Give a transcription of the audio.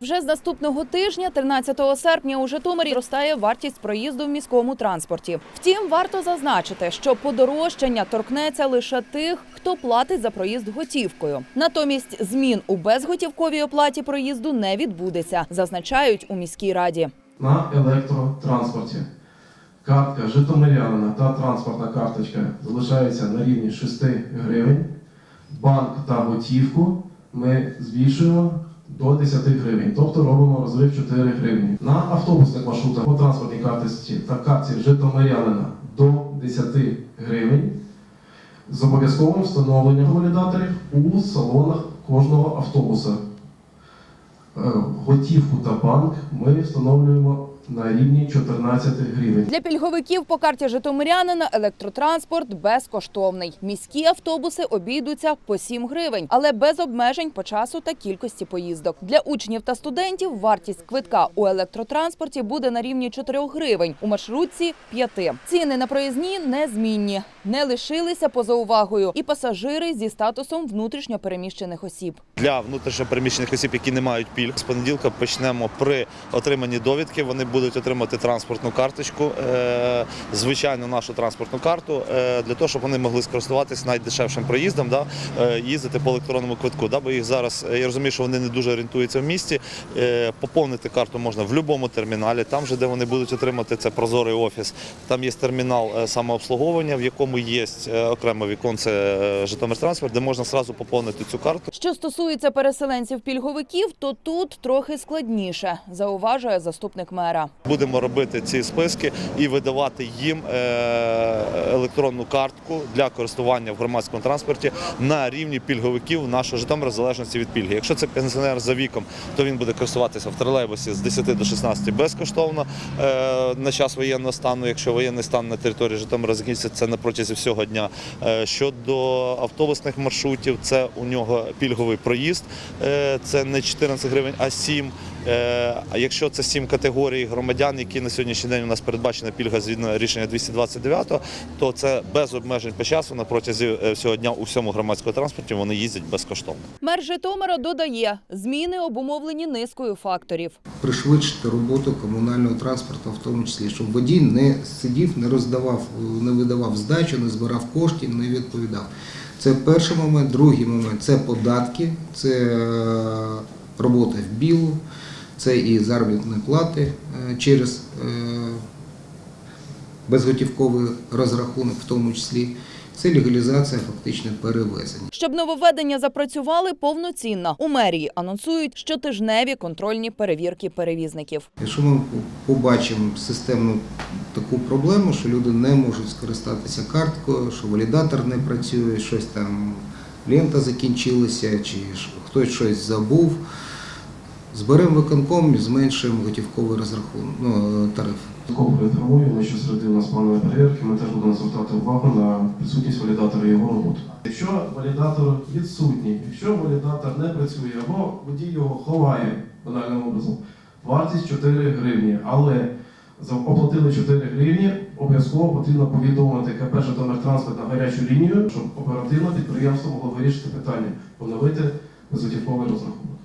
Вже з наступного тижня, 13 серпня, у Житомирі зростає вартість проїзду в міському транспорті. Втім, варто зазначити, що подорожчання торкнеться лише тих, хто платить за проїзд готівкою. Натомість змін у безготівковій оплаті проїзду не відбудеться, зазначають у міській раді. на електротранспорті. Картка Житомирянина та транспортна карточка залишаються на рівні 6 гривень. Банк та готівку ми збільшуємо до 10 гривень, тобто робимо розрив 4 гривні. На автобусних маршрутах по транспортній карточці та картці Житомирянина до 10 гривень з обов'язковим встановленням валідаторів у салонах кожного автобуса. Е, Готівку та банк ми встановлюємо на рівні 14 гривень. Для пільговиків по карті Житомирянина електротранспорт безкоштовний. Міські автобуси обійдуться по 7 гривень, але без обмежень по часу та кількості поїздок. Для учнів та студентів вартість квитка у електротранспорті буде на рівні 4 гривень, у маршрутці 5. Ціни на проїзні незмінні. Не лишилися поза увагою і пасажири зі статусом внутрішньо переміщених осіб. Для внутрішньопереміщених осіб, які не мають пільг, з понеділка почнемо при отриманні довідки. Вони будуть отримати транспортну карточку, е, звичайно, нашу транспортну карту, е, для того, щоб вони могли скористуватися найдешевшим проїздом, да, е, їздити по електронному квитку. Да, бо їх зараз я розумію, що вони не дуже орієнтуються в місті. Поповнити карту можна в будь-якому терміналі, там же, де вони будуть отримати це прозорий офіс. Там є термінал самообслуговування, в якому є е, окремо віконце Житомиртранспорт, де можна зразу поповнити цю карту. Що стосується переселенців-пільговиків, то тут трохи складніше, зауважує заступник мера. Будемо робити ці списки і видавати їм е, електронну картку для користування в громадському транспорті на рівні пільговиків нашого Житомира в залежності від пільги. Якщо це пенсіонер за віком, то він буде користуватися в тролейбусі з 10 до 16 безкоштовно е, на час воєнного стану. Якщо воєнний стан на території Житомира закінчиться, це на протязі всього дня. Е, Щодо автобусних маршрутів, це у нього пільговий проїзд. Це не 14 гривень, а 7. Е, А якщо це сім категорій громадян, які на сьогоднішній день у нас передбачена пільга згідно рішення 229, то це без обмежень по часу на протязі е, всього дня у всьому громадському транспорті вони їздять безкоштовно. Мер Житомира додає, зміни обумовлені низкою факторів. пришвидшити роботу комунального транспорту, в тому числі, щоб водій не сидів, не роздавав, не видавав здачу, не збирав коштів, не відповідав. Це перший момент. Другий момент це податки, це е, робота в білу, це і заробітні плати е, через е, безготівковий розрахунок, в тому числі. Це легалізація фактично перевезення. Щоб нововведення запрацювали повноцінно, у мерії анонсують щотижневі контрольні перевірки перевізників. Якщо ми побачимо системну таку проблему, що люди не можуть скористатися карткою, що валідатор не працює, щось там лента закінчилася, чи хтось щось забув, зберемо виконком і зменшуємо готівковий розрахунок, ну, тариф. Ми що середи у нас планової перевірки, ми теж будемо звертати увагу на присутність валідатора і його роботу. Якщо валідатор відсутній, якщо валідатор не працює або водій його ховає банальним образом, вартість 4 гривні, але оплатили 4 гривні, обов'язково потрібно повідомити КП «Житомиртранспорт» на гарячу лінію, щоб оперативно підприємство могло вирішити питання, поновити безготівковий розрахунок.